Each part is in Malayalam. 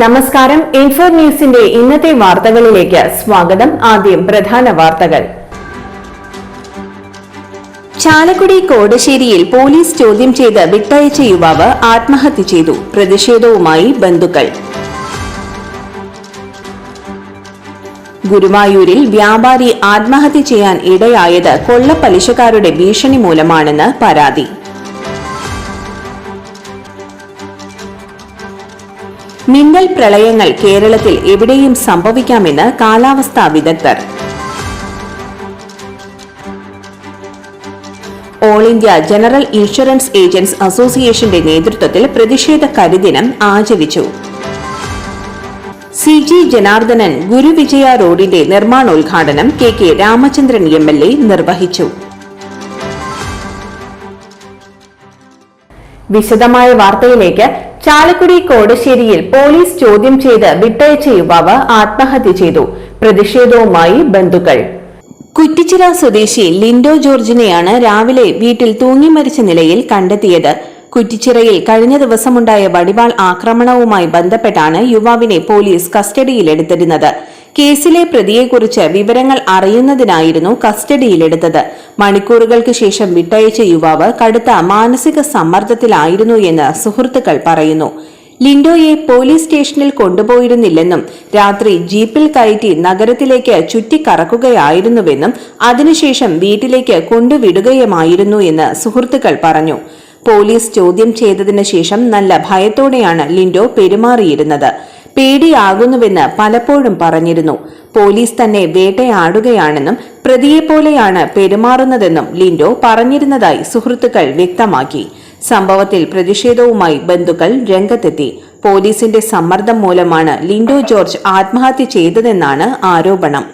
നമസ്കാരം. ഇൻഫോ ന്യൂസിന്റെ ഇന്നത്തെ വാർത്തകളിലേക്ക് സ്വാഗതം. ആദ്യം പ്രധാന വാർത്തകൾ. ചാലക്കുടി കോടശ്ശേരിയിൽ പോലീസ് ചോദ്യം ചെയ്ത് വിട്ടയച്ച യുവാവ് ആത്മഹത്യ ചെയ്തു. പ്രതിഷേധവുമായി ബന്ധുക്കൾ. ഗുരുവായൂരിൽ വ്യാപാരി ആത്മഹത്യ ചെയ്യാൻ ഇടയായത് കൊള്ളപ്പലിശക്കാരുടെ ഭീഷണി മൂലമാണെന്ന് പരാതി. മിന്നൽ പ്രളയങ്ങൾ കേരളത്തിൽ എവിടെയും സംഭവിക്കാമെന്ന് കാലാവസ്ഥാ വിദഗ്ധർ. All India general insurance agents അസോസിയേഷന്റെ നേതൃത്വത്തിൽ പ്രതിഷേധ കരിദിനം ആചരിച്ചു. സി ജി ജനാർദ്ദനൻ ഗുരുവിജയ റോഡിന്റെ നിർമ്മാണോദ്ഘാടനം K K Ramachandran M L A നിർവഹിച്ചു. വിശദമായ വാർത്തയിലേക്ക് ചാലക്കുടി കോടശ്ശേരിയിൽ പോലീസ് ചോദ്യം ചെയ്ത് വിട്ടയച്ച യുവാവ് ആത്മഹത്യ ചെയ്തു. പ്രതിഷേധവുമായി ബന്ധുക്കൾ. കുറ്റിച്ചിറ സ്വദേശി ലിൻഡോ ജോർജിനെയാണ് രാവിലെ വീട്ടിൽ തൂങ്ങി മരിച്ച നിലയിൽ കണ്ടെത്തിയത്. കുറ്റിച്ചിറയിൽ കഴിഞ്ഞ ദിവസമുണ്ടായ വടിവാൾ ആക്രമണവുമായി ബന്ധപ്പെട്ടാണ് യുവാവിനെ പോലീസ് കസ്റ്റഡിയിലെടുത്തിരുന്നത്. കേസിലെ പ്രതിയെക്കുറിച്ച് വിവരങ്ങൾ അറിയുന്നതിനായിരുന്നു കസ്റ്റഡിയിലെടുത്തത്. മണിക്കൂറുകൾക്ക് ശേഷം വിട്ടയച്ച യുവാവ് കടുത്ത മാനസിക സമ്മർദ്ദത്തിലായിരുന്നു എന്ന് സുഹൃത്തുക്കൾ പറയുന്നു. ലിൻഡോയെ പോലീസ് സ്റ്റേഷനിൽ കൊണ്ടുപോയിരുന്നില്ലെന്നും രാത്രി ജീപ്പിൽ കയറ്റി നഗരത്തിലേക്ക് ചുറ്റിക്കറക്കുകയായിരുന്നുവെന്നും അതിനുശേഷം വീട്ടിലേക്ക് കൊണ്ടുവിടുകയുമായിരുന്നു എന്ന് സുഹൃത്തുക്കൾ പറഞ്ഞു. പോലീസ് ചോദ്യം ചെയ്തതിനു ശേഷം നല്ല ഭയത്തോടെയാണ് ലിൻഡോ പെരുമാറിയിരുന്നത്. പേടിയാകുന്നുവെന്ന് പലപ്പോഴും പറഞ്ഞിരുന്നു. പോലീസ് തന്നെ വേട്ടയാടുകയാണെന്നും പ്രതിയെപ്പോലെയാണ് പെരുമാറുന്നതെന്നും ലിൻഡോ പറഞ്ഞിരുന്നതായി സുഹൃത്തുക്കൾ വ്യക്തമാക്കി. സംഭവത്തിൽ പ്രതിഷേധവുമായി ബന്ധുക്കൾ രംഗത്തെത്തി. പോലീസിന്റെ സമ്മർദ്ദം മൂലമാണ് ലിൻഡോ ജോർജ് ആത്മഹത്യ ചെയ്തതെന്നാണ് ആരോപണം.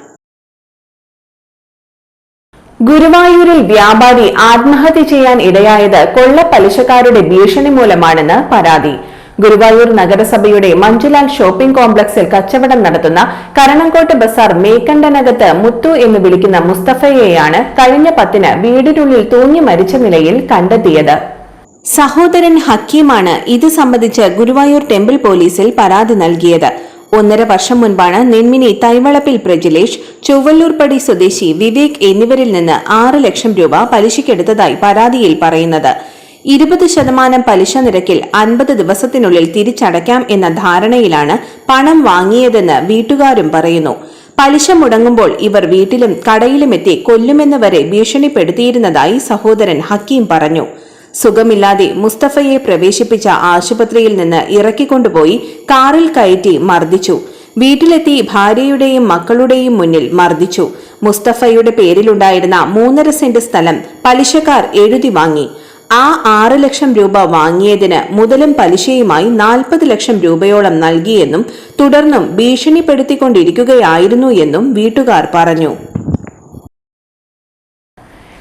ഗുരുവായൂരിൽ വ്യാപാരി ആത്മഹത്യ ചെയ്യാൻ ഇടയായത് കൊള്ളപ്പലിശക്കാരുടെ ഭീഷണി മൂലമാണെന്ന് പരാതി. ഗുരുവായൂർ നഗരസഭയുടെ മഞ്ജുലാൽ ഷോപ്പിംഗ് കോംപ്ലക്സിൽ കച്ചവടം നടത്തുന്ന കരണംകോട്ട് ബസാർ മേക്കണ്ടനകത്ത് മുത്തു എന്ന് വിളിക്കുന്ന മുസ്തഫയെയാണ് കഴിഞ്ഞ പത്തിന് വീടിനുള്ളിൽ തൂങ്ങി മരിച്ച നിലയിൽ കണ്ടെത്തിയത്. സഹോദരൻ ഹക്കീമാണ് ഇത് സംബന്ധിച്ച് ഗുരുവായൂർ ടെമ്പിൾ പോലീസിൽ പരാതി നൽകിയത്. ഒന്നര വർഷം മുൻപാണ് നെന്മിനി തൈവളപ്പിൽ പ്രജിലേഷ് ചൊവ്വല്ലൂർപ്പടി സ്വദേശി വിവേക് എന്നിവരിൽ നിന്ന് ആറ് ലക്ഷം രൂപ പലിശയ്ക്കെടുത്തതായി പരാതിയിൽ പറയുന്നത്. ഇരുപത് ശതമാനം പലിശ നിരക്കിൽ അൻപത് ദിവസത്തിനുള്ളിൽ തിരിച്ചടയ്ക്കാം എന്ന ധാരണയിലാണ് പണം വാങ്ങിയതെന്ന് വീട്ടുകാരും പറയുന്നു. പലിശ മുടങ്ങുമ്പോൾ ഇവർ വീട്ടിലും കടയിലുമെത്തി കൊല്ലുമെന്ന് വരെ ഭീഷണിപ്പെടുത്തിയിരുന്നതായി സഹോദരൻ ഹക്കീം പറഞ്ഞു. സുഖമില്ലാതെ മുസ്തഫയെ പ്രവേശിപ്പിച്ച ആശുപത്രിയിൽ നിന്ന് ഇറക്കിക്കൊണ്ടുപോയി കാറിൽ കയറ്റി മർദ്ദിച്ചു. വീട്ടിലെത്തി ഭാര്യയുടെയും മക്കളുടെയും മുന്നിൽ മർദ്ദിച്ചു. മുസ്തഫയുടെ പേരിലുണ്ടായിരുന്ന മൂന്നര സെന്റ് സ്ഥലം പലിശക്കാർ എഴുതി വാങ്ങി. ആ ആറ് ലക്ഷം രൂപ വാങ്ങിയതിന് മുതലും പലിശയുമായി നാൽപ്പത് ലക്ഷം രൂപയോളം നൽകിയെന്നും തുടർന്നും ഭീഷണിപ്പെടുത്തിക്കൊണ്ടിരിക്കുകയായിരുന്നു എന്നും വീട്ടുകാർ പറഞ്ഞു.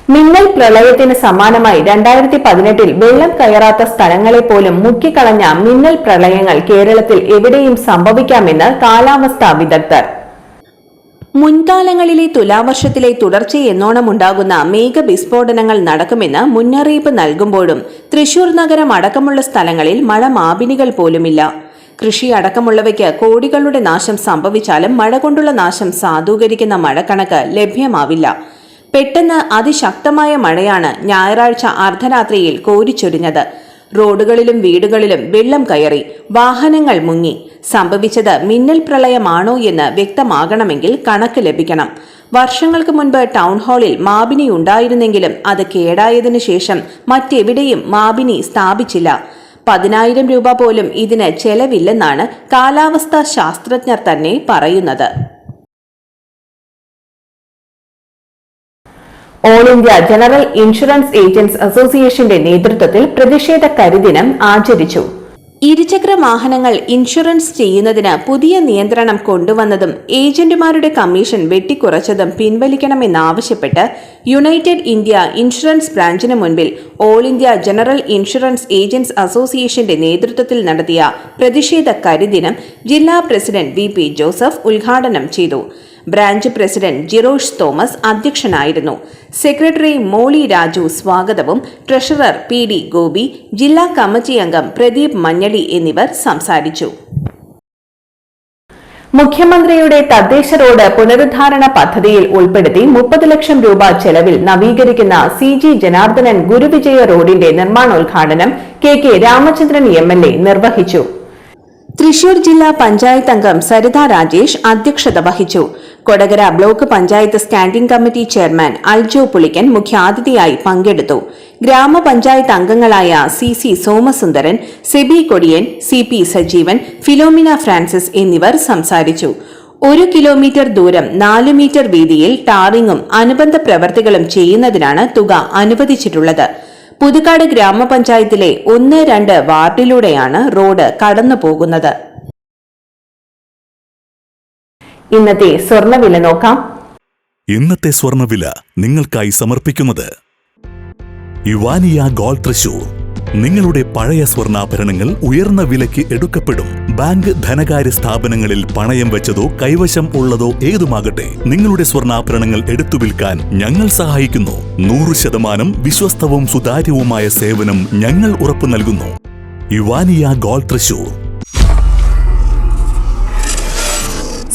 മിന്നൽ പ്രളയത്തിന് സമാനമായി രണ്ടായിരത്തി പതിനെട്ടിൽ വെള്ളം കയറാത്ത സ്ഥലങ്ങളെ പോലും മുക്കിക്കളഞ്ഞ മിന്നൽ പ്രളയങ്ങൾ കേരളത്തിൽ എവിടെയും സംഭവിക്കാമെന്ന് കാലാവസ്ഥാ വിദഗ്ധർ. മുൻകാലങ്ങളിലെ തുലാവർഷത്തിലെ തുടർച്ചയെന്നോണമുണ്ടാകുന്ന മേഘവിസ്ഫോടനങ്ങൾ നടക്കുമെന്ന് മുന്നറിയിപ്പ് നൽകുമ്പോഴും തൃശൂർ നഗരം അടക്കമുള്ള സ്ഥലങ്ങളിൽ മഴ മാപിനികൾ പോലുമില്ല. കൃഷി അടക്കമുള്ളവയ്ക്ക് കോടികളുടെ നാശം സംഭവിച്ചാലും മഴ കൊണ്ടുള്ള നാശം സാധൂകരിക്കുന്ന മഴക്കണക്ക് ലഭ്യമാവില്ല. പെട്ടെന്ന് അതിശക്തമായ മഴയാണ് ഞായറാഴ്ച അർദ്ധരാത്രിയിൽ കോരിച്ചൊരിഞ്ഞത്. റോഡുകളിലും വീടുകളിലും വെള്ളം കയറി വാഹനങ്ങൾ മുങ്ങി. സംഭവിച്ചത് മിന്നൽ പ്രളയമാണോ എന്ന് വ്യക്തമാകണമെങ്കിൽ കണക്ക് ലഭിക്കണം. വർഷങ്ങൾക്ക് മുൻപ് ടൗൺ ഹാളിൽ മാബിനി ഉണ്ടായിരുന്നെങ്കിലും അത് കേടായതിനു ശേഷം മറ്റെവിടെയും മാബിനി സ്ഥാപിച്ചില്ല. പതിനായിരം രൂപ പോലും ഇതിന് ചെലവില്ലെന്നാണ് കാലാവസ്ഥാ ശാസ്ത്രജ്ഞർ തന്നെ പറയുന്നത്. All India general insurance agents അസോസിയേഷന്റെ നേതൃത്വത്തിൽ പ്രതിഷേധ കരിദിനം ആചരിച്ചു. ഇരുചക്ര വാഹനങ്ങൾ ഇൻഷുറൻസ് ചെയ്യുന്നതിന് പുതിയ നിയന്ത്രണം കൊണ്ടുവന്നതും ഏജന്റുമാരുടെ കമ്മീഷൻ വെട്ടിക്കുറച്ചതും പിൻവലിക്കണമെന്നാവശ്യപ്പെട്ട് യുണൈറ്റഡ് ഇന്ത്യ ഇൻഷുറൻസ് ബ്രാഞ്ചിന് മുൻപിൽ all India general insurance agents അസോസിയേഷന്റെ നേതൃത്വത്തിൽ നടത്തിയ പ്രതിഷേധ കരിദിനം ജില്ലാ പ്രസിഡന്റ് വി പി ജോസഫ് ഉദ്ഘാടനം ചെയ്തു. ബ്രാഞ്ച് പ്രസിഡന്റ് ജിറോഷ് തോമസ് അധ്യക്ഷനായിരുന്നു. സെക്രട്ടറി മോളി രാജു സ്വാഗതവും ട്രഷറർ പി ഡി ഗോപി ജില്ലാ കമ്മിറ്റി അംഗം പ്രദീപ് മഞ്ഞളി എന്നിവർ സംസാരിച്ചു. മുഖ്യമന്ത്രിയുടെ തദ്ദേശ റോഡ് പുനരുദ്ധാരണ പദ്ധതിയിൽ ഉൾപ്പെടുത്തി മുപ്പത് ലക്ഷം രൂപ ചെലവിൽ നവീകരിക്കുന്ന സി ജി ജനാർദ്ദനൻ ഗുരുവിജയ റോഡിന്റെ നിർമ്മാണോദ്ഘാടനം K K Ramachandran M L A നിർവഹിച്ചു. തൃശൂർ ജില്ലാ പഞ്ചായത്ത് അംഗം സരിത രാജേഷ് അധ്യക്ഷത വഹിച്ചു. Kodakara block panchayat standing committee chairman Aljo Pulikkan മുഖ്യാതിഥിയായി പങ്കെടുത്തു. ഗ്രാമപഞ്ചായത്ത് അംഗങ്ങളായ C C Somasundaran Sebi Kodiyan C P Sajeevan Philomina Francis എന്നിവർ സംസാരിച്ചു. ഒരു കിലോമീറ്റർ ദൂരം നാല് മീറ്റർ വീതിയിൽ ടാറിങ്ങും അനുബന്ധ പ്രവർത്തികളും ചെയ്യുന്നതിനാണ് തുക അനുവദിച്ചിട്ടുള്ളത്. പുതുക്കാട് ഗ്രാമപഞ്ചായത്തിലെ ഒന്ന് രണ്ട് വാർഡിലൂടെയാണ് റോഡ് കടന്നു പോകുന്നത് ഇന്നത്തെ സ്വർണവില നോക്കാം. ഇന്നത്തെ സ്വർണവില നിങ്ങൾക്കായി സമർപ്പിക്കുന്നത് യുവാനിയ ഗോൾ തൃശൂർ. നിങ്ങളുടെ പഴയ സ്വർണാഭരണങ്ങൾ ഉയർന്ന വിലയ്ക്ക് എടുക്കപ്പെടും. ബാങ്ക് ധനകാര്യ സ്ഥാപനങ്ങളിൽ പണയം വെച്ചതോ കൈവശം ഉള്ളതോ ഏതുമാകട്ടെ നിങ്ങളുടെ സ്വർണാഭരണങ്ങൾ എടുത്തു വിൽക്കാൻ ഞങ്ങൾ സഹായിക്കുന്നു. നൂറ് ശതമാനം വിശ്വസ്തവും സുതാര്യവുമായ സേവനം ഞങ്ങൾ ഉറപ്പു നൽകുന്നു. യുവാനിയ ഗോൾ തൃശൂർ.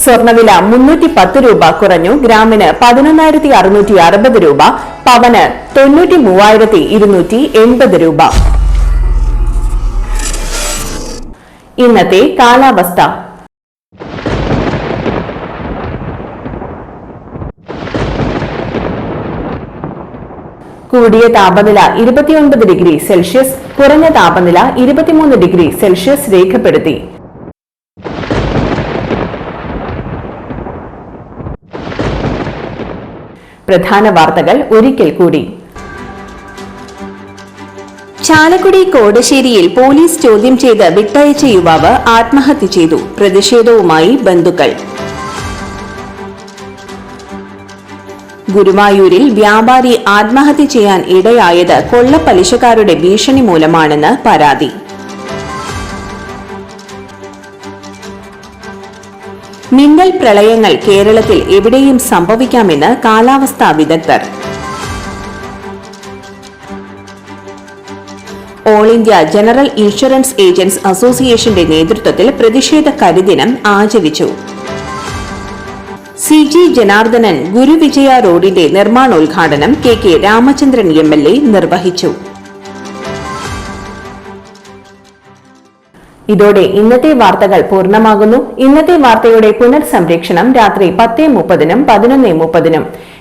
സ്വർണവില മുന്നൂറ്റി പത്ത് രൂപ കുറഞ്ഞു. ഗ്രാമിന് പതിനൊന്നായിരത്തി അറുന്നൂറ്റി അറുപത് രൂപ പവന് തൊണ്ണൂറ്റി മൂവായിരത്തി ഇരുന്നൂറ്റി എൺപത് രൂപ. ഇന്നത്തെ കാലാവസ്ഥ. കൂടിയ താപനില ഇരുപത്തിയൊൻപത് ഡിഗ്രി സെൽഷ്യസ് കുറഞ്ഞ താപനില ഇരുപത്തിമൂന്ന് ഡിഗ്രി സെൽഷ്യസ് രേഖപ്പെടുത്തി. പ്രധാന വാർത്തകൾ ഒരിക്കൽ കൂടി. ചാലക്കുടി കോടശ്ശേരിയിൽ പോലീസ് ചോദ്യം ചെയ്ത് വിട്ടയച്ച യുവാവ് ആത്മഹത്യ ചെയ്തു. പ്രതിഷേധവുമായി ബന്ധുക്കൾ. ഗുരുവായൂരിൽ വ്യാപാരി ആത്മഹത്യ ചെയ്യാൻ ഇടയായത് കൊള്ളപ്പലിശക്കാരുടെ ഭീഷണി മൂലമാണെന്ന് പരാതി. മിന്നൽ പ്രളയങ്ങൾ കേരളത്തിൽ എവിടെയും സംഭവിക്കാമെന്ന് കാലാവസ്ഥാ വിദഗ്ധർ. All India general insurance agents അസോസിയേഷന്റെ നേതൃത്വത്തിൽ പ്രതിഷേധ കരിദിനം ആചരിച്ചു. സി ജി ജനാർദ്ദനൻ ഗുരുവിജയ റോഡിന്റെ നിർമ്മാണോദ്ഘാടനം K K Ramachandran M L A നിർവഹിച്ചു. ഇതോടെ ഇന്നത്തെ വാർത്തകൾ പൂർണമാകുന്നു. ഇന്നത്തെ വാർത്തയുടെ പുനർസംരക്ഷണം രാത്രി പത്തേ മുപ്പതിനും പതിനൊന്നേ മുപ്പതിനും.